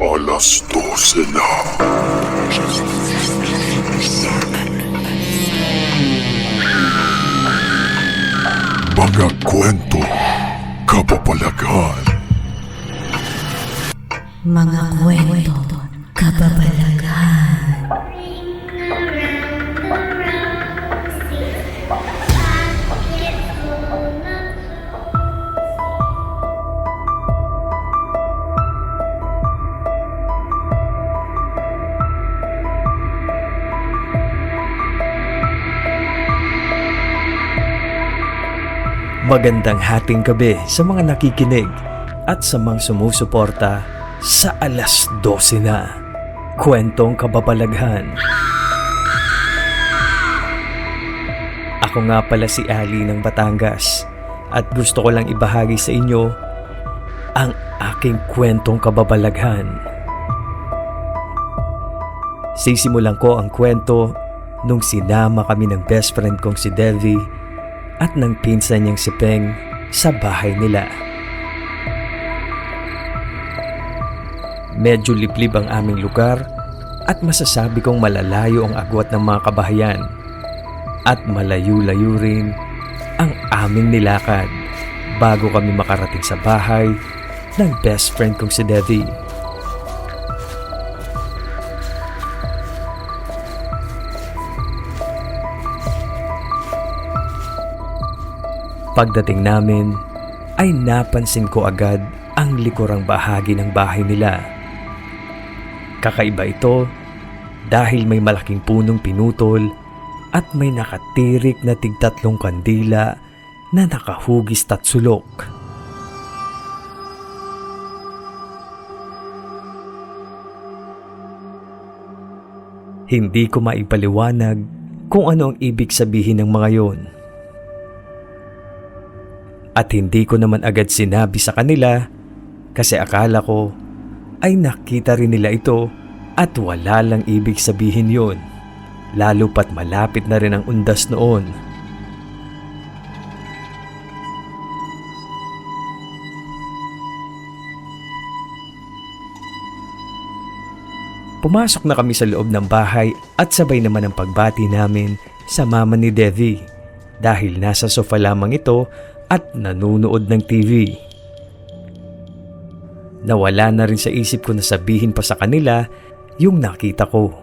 Alas 12 na. Mga kwento, kapapalagan, Mga kwento, kababalaghan. Magandang hating gabi sa mga nakikinig at sa mga sumusuporta sa alas 12 na. Kwentong kababalaghan. Ako nga pala si Ali ng Batangas at gusto ko lang ibahagi sa inyo ang aking kwentong kababalaghan. Sisimulan ko ang kwento nung sinama kami ng best friend kong si Devi at ng pinsan niyang si Peng sa bahay nila. Medyo liblib ang aming lugar at masasabi kong malalayo ang agwat ng mga kabahayan at malayo-layo rin ang aming nilakad bago kami makarating sa bahay ng best friend kong si Devi. Pagdating namin ay napansin ko agad ang likurang bahagi ng bahay nila. Kakaiba ito dahil may malaking punong pinutol at may nakatirik na tigtatlong kandila na nakahugis tatsulok. Hindi ko maipaliwanag kung ano ang ibig sabihin ng mga yon. At hindi ko naman agad sinabi sa kanila kasi akala ko ay nakita rin nila ito at wala lang ibig sabihin yon. Lalo pat malapit na rin ang undas noon. Pumasok na kami sa loob ng bahay at sabay naman ang pagbati namin sa mama ni Devi dahil nasa sofa lamang ito at nanunood ng TV. Nawala na rin sa isip ko na sabihin pa sa kanila yung nakita ko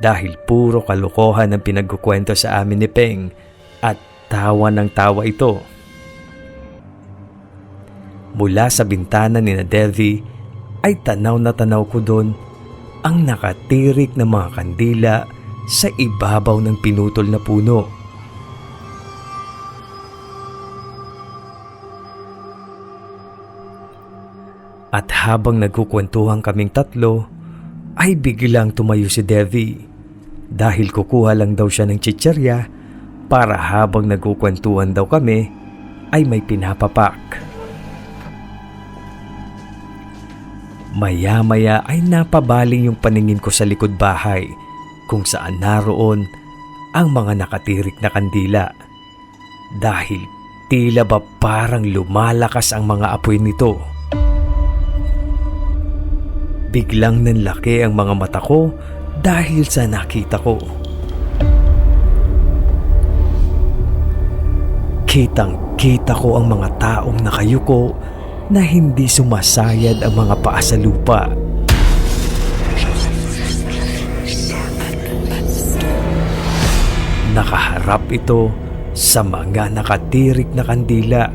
dahil puro kalokohan ang pinagkukwento sa amin ni Peng at tawa ng tawa ito. Mula sa bintana ni na Devi ay tanaw na tanaw ko doon ang nakatirik na mga kandila sa ibabaw ng pinutol na puno. At habang nagkukwentuhan kaming tatlo, ay biglang tumayo si Devi dahil kukuha lang daw siya ng chicherya para habang nagkukwentuhan daw kami ay may pinapapak. Maya-maya ay napabaling yung paningin ko sa likod bahay kung saan naroon ang mga nakatirik na kandila dahil tila ba parang lumalakas ang mga apoy nito. Biglang nanlaki ang mga mata ko dahil sa nakita ko. Kitang kita ko ang mga taong nakayuko na hindi sumasayad ang mga paa sa lupa. Nakaharap ito sa mga nakatirik na kandila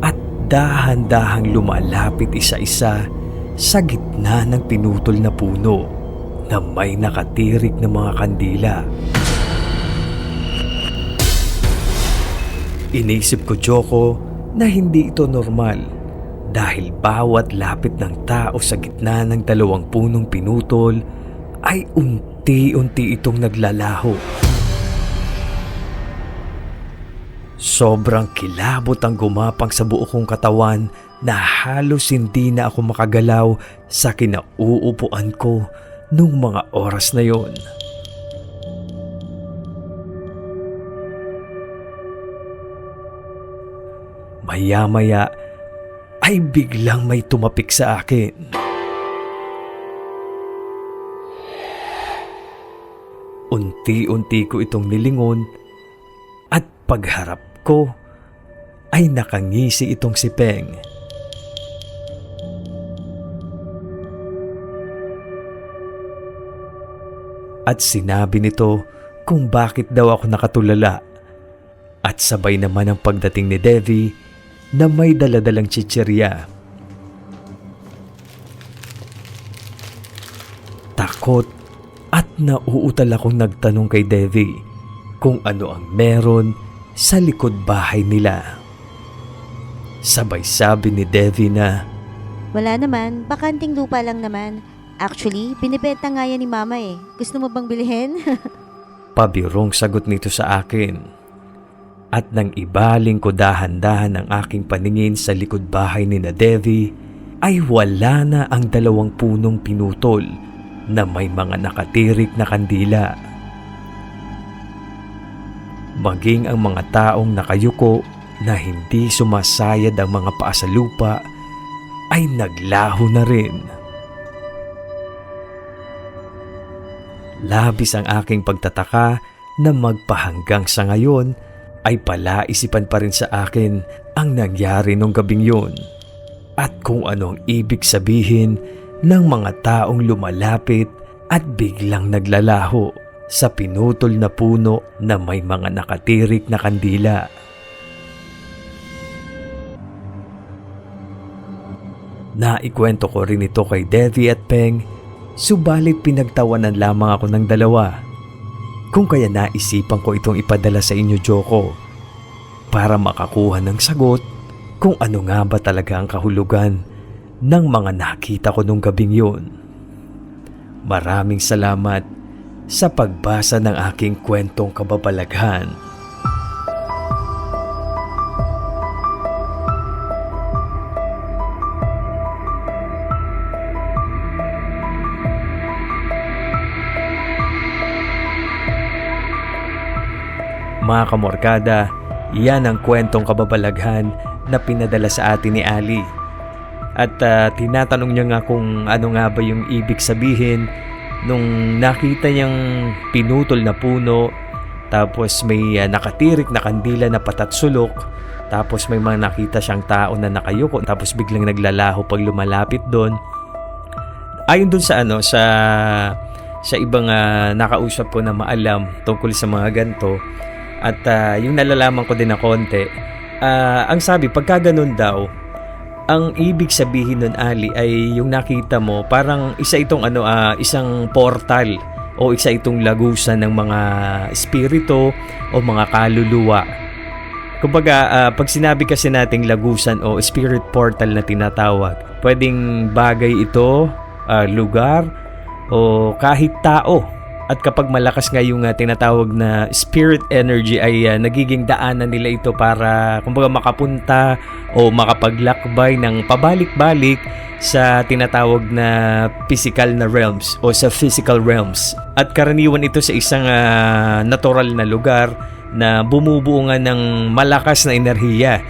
at dahan-dahang lumalapit isa-isa sa gitna ng pinutol na puno na may nakatirik na mga kandila. Inisip ko, Joko, na hindi ito normal dahil bawat lapit ng tao sa gitna ng dalawang punong pinutol ay unti-unti itong naglalaho. Sobrang kilabot ang gumapang sa buo kong katawan na halos hindi na ako makagalaw sa kinauupuan ko nung mga oras na yon. Maya-maya ay biglang may tumapik sa akin. Unti-unti ko itong nilingon at pagharap ko ay nakangisi itong si Peng. At sinabi nito kung bakit daw ako nakatulala. At sabay naman ang pagdating ni Devi na may daladalang chichirya. Takot at nauutal akong nagtanong kay Devi kung ano ang meron sa likod bahay nila. Sabay sabi ni Devi na Wala naman, bakanting lupa lang naman. Actually, binibenta nga yan ni mama eh. Gusto mo bang bilhin? pabirong sagot nito sa akin. At nang ibaling ko dahan-dahan ang aking paningin sa likod bahay ni na Devi, ay wala na ang dalawang punong pinutol na may mga nakatirik na kandila. Maging ang mga taong nakayuko na hindi sumasayad ang mga paa sa lupa ay naglaho na rin. Labis ang aking pagtataka na magpahanggang sa ngayon ay palaisipan pa rin sa akin ang nangyari nung gabing yun. At kung anong ibig sabihin ng mga taong lumalapit at biglang naglalaho sa pinutol na puno na may mga nakatirik na kandila. Naikwento ko rin ito kay Devi at Peng Subalit pinagtawanan lamang ako ng dalawa. Kung kaya naisipan ko itong ipadala sa inyo, Joko, para makakuha ng sagot kung ano nga ba talaga ang kahulugan ng mga nakita ko nung gabing yun. Maraming salamat sa pagbasa ng aking kwentong kababalaghan. Mga kamorkada, iyan ang kwentong kababalaghan na pinadala sa atin ni Ali. At ah, tinatanong niya nga kung ano nga ba yung ibig sabihin nung nakita niyang pinutol na puno tapos may ah, nakatirik na kandila na patatsulok tapos may mga nakita siyang tao na nakayuko tapos biglang naglalaho pag lumalapit doon ayon doon sa ano sa sa ibang ah, nakausap ko na maalam tungkol sa mga ganto at ah, yung nalalaman ko din na konti, ah, ang sabi, pagka ganun daw, ang ibig sabihin nun, Ali, ay yung nakita mo, parang isa itong ano, ah, isang portal o isa itong lagusan ng mga espiritu o mga kaluluwa. Kumbaga, ah, pag sinabi kasi nating lagusan o spirit portal na tinatawag, pwedeng bagay ito, ah, lugar, o kahit tao at kapag malakas nga yung uh, tinatawag na spirit energy ay uh, nagiging daanan nila ito para kumbaga makapunta o makapaglakbay ng pabalik-balik sa tinatawag na physical na realms o sa physical realms. At karaniwan ito sa isang uh, natural na lugar na bumubuo nga ng malakas na enerhiya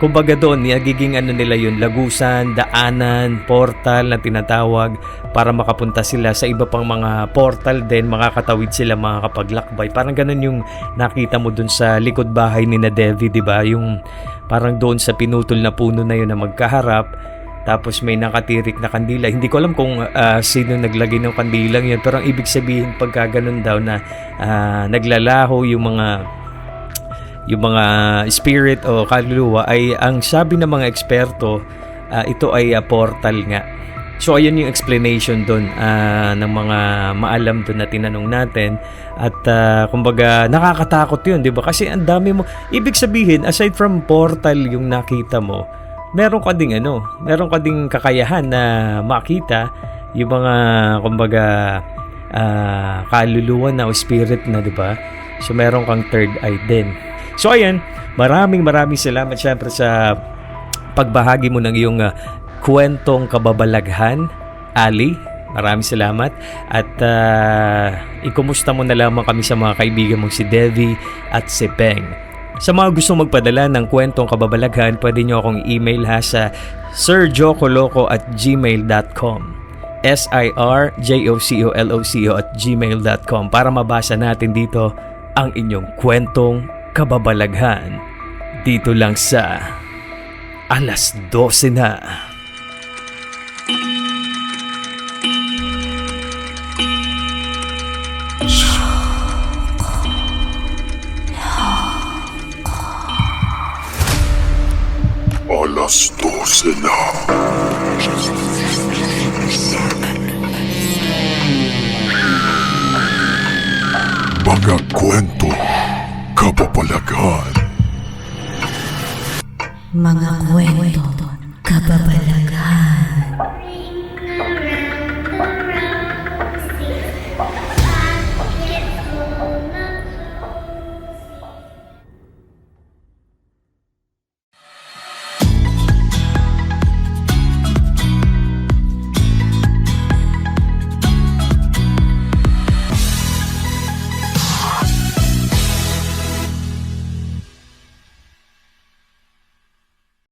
Kumbaga doon, nagiging ano nila yun, lagusan, daanan, portal na tinatawag para makapunta sila sa iba pang mga portal din, makakatawid sila, makakapaglakbay. Parang ganun yung nakita mo doon sa likod bahay ni na Devi, di ba? Yung parang doon sa pinutol na puno na yun na magkaharap, tapos may nakatirik na kandila. Hindi ko alam kung uh, sino naglagay ng kandilang yun, pero ang ibig sabihin pagka ganun daw na uh, naglalaho yung mga yung mga spirit o kaluluwa ay ang sabi ng mga eksperto uh, ito ay uh, portal nga. So ayun yung explanation doon uh, ng mga maalam doon na tinanong natin at uh, kumbaga nakakatakot 'yun, 'di ba? Kasi ang dami mo ibig sabihin aside from portal yung nakita mo, meron ka ding ano, meron ka ding kakayahan na makita yung mga kumbaga uh, kaluluwa na o spirit na, 'di ba? So meron kang third eye din. So ayan, maraming maraming salamat syempre sa pagbahagi mo ng iyong uh, kwentong kababalaghan, Ali. Maraming salamat at uh, ikumusta mo na lamang kami sa mga kaibigan mong si Devi at si Peng. Sa mga gustong magpadala ng kwentong kababalaghan, pwede nyo akong email ha sa sirjocoloco at gmail.com S-I-R-J-O-C-O-L-O-C-O at gmail.com para mabasa natin dito ang inyong kwentong kababalaghan dito lang sa alas 12 na. Alas 12 na. Mga kwento.